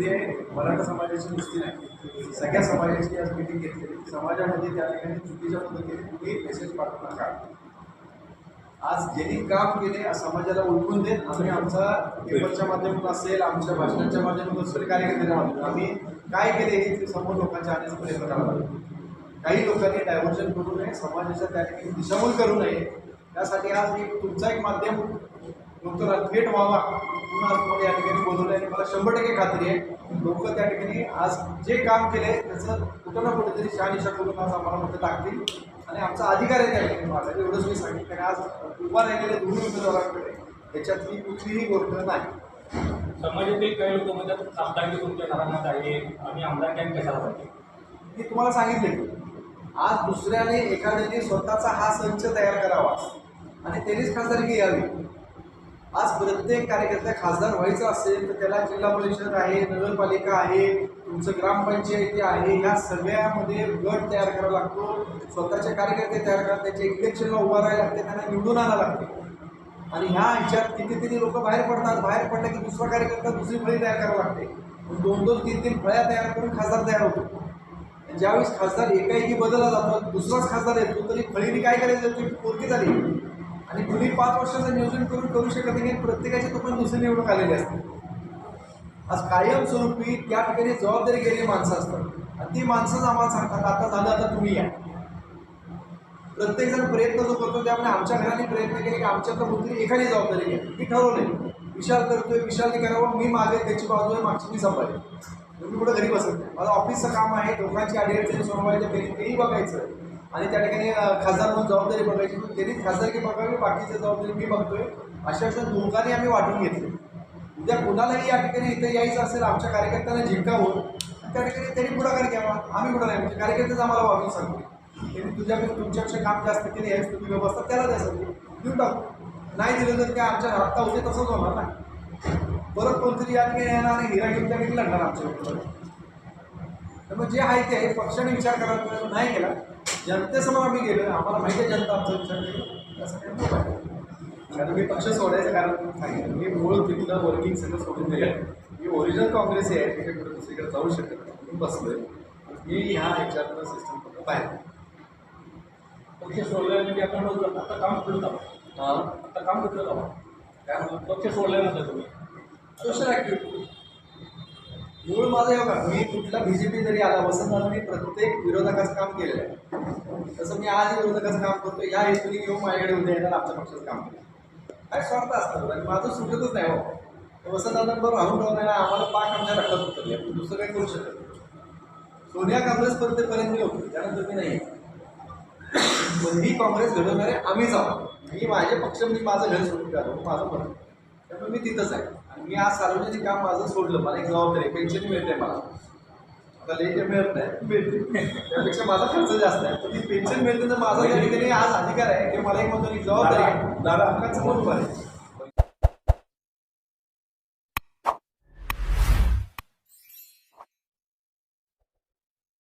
मराठा समाजाची नुसती नाही सगळ्या समाजाची आज मीटिंग घेतली समाजामध्ये त्या ठिकाणी चुकीच्या पद्धतीने कुठेही मेसेज पाठवू नका. आज ज्यांनी काम केले समाजाला ओळखून देत आम्ही आमचा पेपरच्या माध्यमातून असेल आमच्या भाषणांच्या माध्यमातून असेल कार्यकर्त्यांच्या माध्यमातून आम्ही काय केले हे ते समोर लोकांच्या आणण्याचा प्रयत्न करावा काही लोकांनी डायव्हर्जन करू नये समाजाच्या त्या ठिकाणी दिशाभूल करू नये. त्यासाठी आज मी तुमचा एक माध्यम लोकांना थेट व्हावा पुन्हा तुम्हाला या ठिकाणी बोलवलं आणि मला शंभर टक्के खात्री आहे लोक त्या ठिकाणी आज जे काम केले त्याचं कुठं ना कुठेतरी शहानिशा करून आज आम्हाला मतं टाकतील. आणि आमचा अधिकार आहे त्या ठिकाणी माझा एवढंच मी सांगितलं आणि आज उभा राहिलेल्या दोन्ही उमेदवारांकडे याच्यातली कुठलीही गोष्ट नाही. समाजातील काही लोक म्हणतात खासदारकी तुमच्या घराण्यात आहे आणि आमदार कॅम्प कशाला पाहिजे? मी तुम्हाला सांगितले आज दुसऱ्याने एखाद्याने स्वतःचा हा संच तयार करावा. आणि त्यांनीच खासदारकी यावी. आज प्रत्येक कार्यकर्ता खासदार व्हायचं असेल तर त्याला जिल्हा परिषद आहे नगरपालिका आहे तुमचं ग्रामपंचायती आहे ह्या सगळ्यामध्ये गट तयार करावा लागतो. स्वतःचे कार्यकर्ते तयार करा त्याचे इलेक्शनला उभा राहायला लागते त्यांना निवडून आणायला लागते. आणि ह्या ह्याच्यात कितीतरी लोक बाहेर पडतात बाहेर पडलं की दुसरा कार्यकर्ता दुसरी फळी तयार करावं लागते. दोन दोन तीन तीन फळ्या तयार करून खासदार तयार होतो. आणि ज्यावेळेस खासदार एकाएकी बदलला जातो दुसराच खासदार येतो तरी फळीने काय करायचं? ती पोरकी झाली. आणि कुणी पाच वर्षाचं नियोजन करून करू शकत नाही प्रत्येकाच्या तो पण दुसरी निवडणूक आलेली असते. आज कायमस्वरूपी त्या ठिकाणी जबाबदारी गेलेली माणसं असतात. आणि ती माणसंच आम्हाला सांगतात आता झालं आता तुम्ही या. प्रत्येकजण प्रयत्न जो करतो त्यामुळे आमच्या घराने प्रयत्न केले की आमच्यातलं कोणतरी एखादी जबाबदारी घ्या. मी ठरवले विशाल करतोय विशालने करावं मी मागे त्याची बाजू आहे मागची मी सांभाळेल मी कुठं घरी बसत नाही. माझं ऑफिसचं काम आहे लोकांची अडीअडचणी सोडवायच्या घरी तेही बघायचं आणि त्या ठिकाणी खासदार म्हणून जबाबदारी बघायची पण त्यांनी खासदारकी बघावी बाकीची जबाबदारी मी बघतोय. अशा अशा दोघांनी आम्ही वाटून घेतले. उद्या कुणालाही या ठिकाणी इथं यायचं असेल आमच्या कार्यकर्त्यांना झिंकावून त्या ठिकाणी त्यांनी पुढाकार घ्यावा. आम्ही कुठं नाही म्हणजे कार्यकर्तेच आम्हाला वागून सांगतो त्यांनी तुझ्याकडे तुमच्यापेक्षा काम जास्त केले यावेळेस तुम्ही व्यवस्था त्याला द्या सांगतो देऊन टाकू. नाही दिलं तर काय आमच्या हप्ता होते तसंच होणार ना? परत कोणतरी या ठिकाणी येणार आणि हिरा घेऊन त्या ठिकाणी लढणार आमच्या त्यामुळे जे आहे ते आहे. पक्षाने विचार करायला नाही केला. जनतेसमोर आम्ही गेलो. आम्हाला माहिती आहे जनता आमचा विचार केला. कारण मी पक्ष सोडायचं कारण सांगितलं मी मूळ तिथलं वर्किंग सगळं सोडून दिलं मी ओरिजिनल काँग्रेस आहे तिथे कुठे दुसरीकडे जाऊ शकत नाही. मी बसलोय. मी ह्या ह्याच्यातलं सिस्टम बाहेर पक्ष सोडल्यानंतर आपण बोलतो, आता काम जावं हां? आता काम कुठलं जावं काय म्हणतो? पक्ष सोडल्यानंतर तुम्ही? सोशल ॲक्टिव्हिटी मूळ माझं हे मी कुठला बी जे पी जरी आला वसंत मी प्रत्येक विरोधकाचं काम केलेलं आहे. तसं मी आज विरोधकाचं काम करतो या हेतूने घेऊन माझ्याकडे उद्या येणार आमच्या पक्षाचं काम. केलं काय स्वार्थ असतं आणि माझं सुटतच नाही हो. वसंतदादांबरोबर राहून राहून आहे आम्हाला पाक आमच्या रक्तात उतरले आपण दुसरं काही करू शकत नाही. सोनिया काँग्रेस स्पर्धेपर्यंत मी होतो त्यानंतर मी नाही. पण ही काँग्रेस घडवणारे आम्हीच आहोत मी माझे पक्ष मी माझं घर सोडून राहतो माझं म्हणणं त्यामुळे मी तिथंच आहे. आणि मी आज सार्वजनिक काम माझं सोडलं. मला एक जबाबदारी पेन्शन मिळते मला. आता जे मिळत नाही. मिळते त्यापेक्षा माझा खर्च जास्त आहे. पण ती पेन्शन मिळते तर माझा त्या ठिकाणी आज अधिकार आहे. की मला एक म्हणतो एक जबाबदारी आहे. दादा हक्काचं कोण उभं आहे.